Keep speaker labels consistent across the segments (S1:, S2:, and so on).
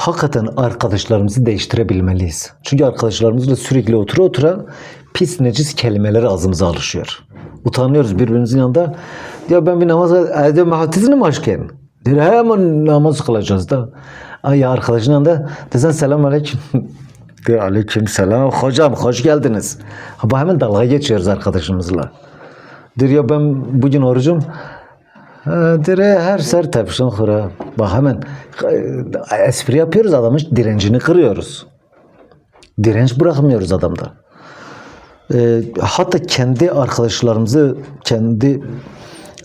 S1: hakikaten arkadaşlarımızı değiştirebilmeliyiz. Çünkü arkadaşlarımızla sürekli otura otura pis necis kelimeler ağzımıza alışıyor. Utanıyoruz birbirimizin yanında. Ya ben bir namaz evde mahatizini mi aşkın? Diyor hemen namaz kılacağız da. Ay arkadaşın yanında desen selam aleyküm. Diyor aleyküm selam. Hocam hoş geldiniz. Ha, bu hemen dalga geçiyoruz arkadaşımızla. Diyor ya ben bugün orucum. Dire her ser tepsin kura. Bak hemen espri yapıyoruz adamın direncini kırıyoruz. Direnç bırakmıyoruz adamda. E, hatta kendi arkadaşlarımızı kendi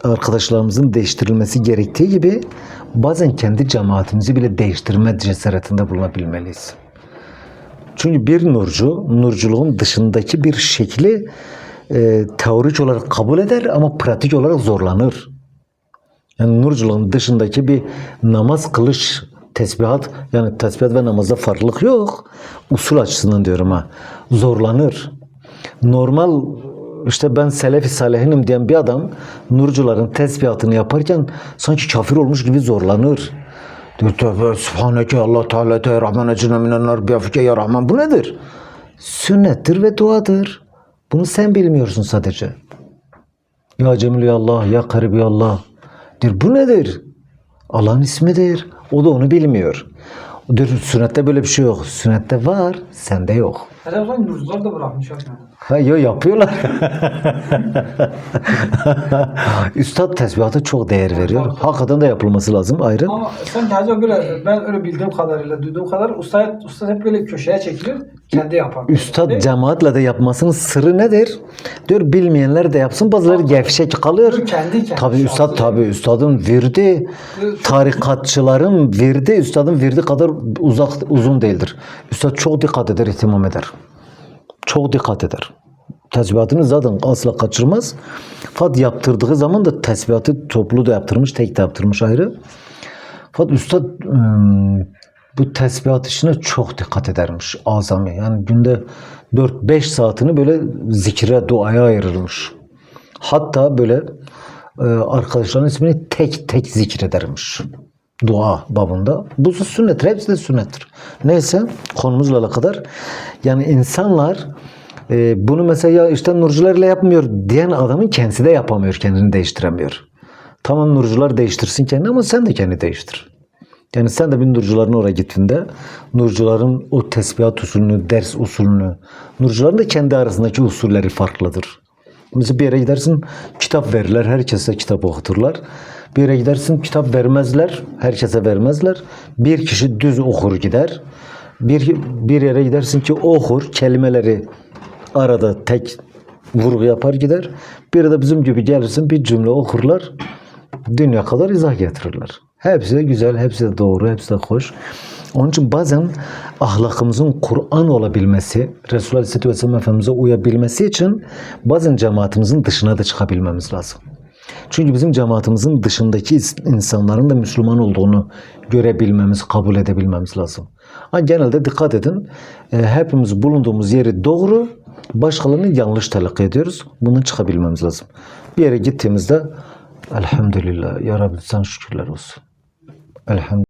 S1: arkadaşlarımızın değiştirilmesi gerektiği gibi bazen kendi cemaatimizi bile değiştirme cesaretinde bulunabilmeliyiz. Çünkü bir nurcu, nurculuğun dışındaki bir şekli e, teorik olarak kabul eder ama pratik olarak zorlanır. Yani nurculuğun dışındaki bir namaz kılış tesbihat yani tesbihat ve namazda farklılık yok. Usul açısından diyorum ha. Zorlanır. Normal işte ben selefi salihinim diyen bir adam nurcuların tesbihatını yaparken sanki kafir olmuş gibi zorlanır. Diyor tövbe subhaneke Allah Teala te rahman ecine minenler biyafike ya rahman. Bu nedir? Sünnettir ve duadır. Bunu sen bilmiyorsun sadece. Ya Cemil ya Allah, ya Karib ya Allah. Diyor bu nedir? Allah'ın ismidir. O da onu bilmiyor. Diyor sünnette böyle bir şey yok. Sünnette var, sende yok.
S2: Herhalde o nurcular da bırakmış yani.
S1: Ha yo yapıyorlar. Üstad tesbihata çok değer veriyor. Hakikaten de yapılması lazım ayrı.
S2: Ama sanki hacı böyle ben öyle bildiğim kadarıyla duyduğum kadar usta, usta hep böyle köşeye çekilir kendi yapar.
S1: Üstad
S2: Değil mi?
S1: cemaatle de yapmasının sırrı nedir? Diyor bilmeyenler de yapsın. Bazıları gevşek kalıyor.
S2: Kendi kendi
S1: Tabii üstad
S2: şahsı.
S1: tabii üstadın virdi tarikatçıların virdi üstadın virdi kadar uzak uzun değildir. Üstad çok dikkat eder, ihtimam eder. Çok dikkat eder. Tesbihatını zaten asla kaçırmaz. Fakat yaptırdığı zaman da tesbihatı toplu da yaptırmış, tek de yaptırmış ayrı. Fakat üstad ım, bu tesbihat işine çok dikkat edermiş azami. Yani günde 4-5 saatini böyle zikre, duaya ayırırmış. Hatta böyle e, arkadaşların ismini tek tek zikredermiş. Dua babında. Bu sünnettir. Hepsi de sünnettir. Neyse konumuzla alakadar. Yani insanlar e, bunu mesela işte nurcularla yapmıyor diyen adamın kendisi de yapamıyor. Kendini değiştiremiyor. Tamam nurcular değiştirsin kendini ama sen de kendini değiştir. Yani sen de bir nurcuların oraya gittiğinde nurcuların o tesbihat usulünü, ders usulünü, nurcuların da kendi arasındaki usulleri farklıdır. Mesela bir yere gidersin kitap verirler, herkese kitap okuturlar. Bir yere gidersin kitap vermezler, herkese vermezler. Bir kişi düz okur gider. Bir, bir yere gidersin ki okur, kelimeleri arada tek vurgu yapar gider. Bir de bizim gibi gelirsin bir cümle okurlar. Dünya kadar izah getirirler. Hepsi de güzel, hepsi de doğru, hepsi de hoş. Onun için bazen ahlakımızın Kur'an olabilmesi, Resulullah Aleyhisselatü Vesselam Efendimiz'e uyabilmesi için bazen cemaatimizin dışına da çıkabilmemiz lazım. Çünkü bizim cemaatimizin dışındaki insanların da Müslüman olduğunu görebilmemiz, kabul edebilmemiz lazım. Ha, genelde dikkat edin, e, hepimiz bulunduğumuz yeri doğru, başkalarını yanlış telakki ediyoruz. Bundan çıkabilmemiz lazım. Bir yere gittiğimizde Elhamdülillah, Ya Rabbi sen şükürler olsun. Elhamdülillah.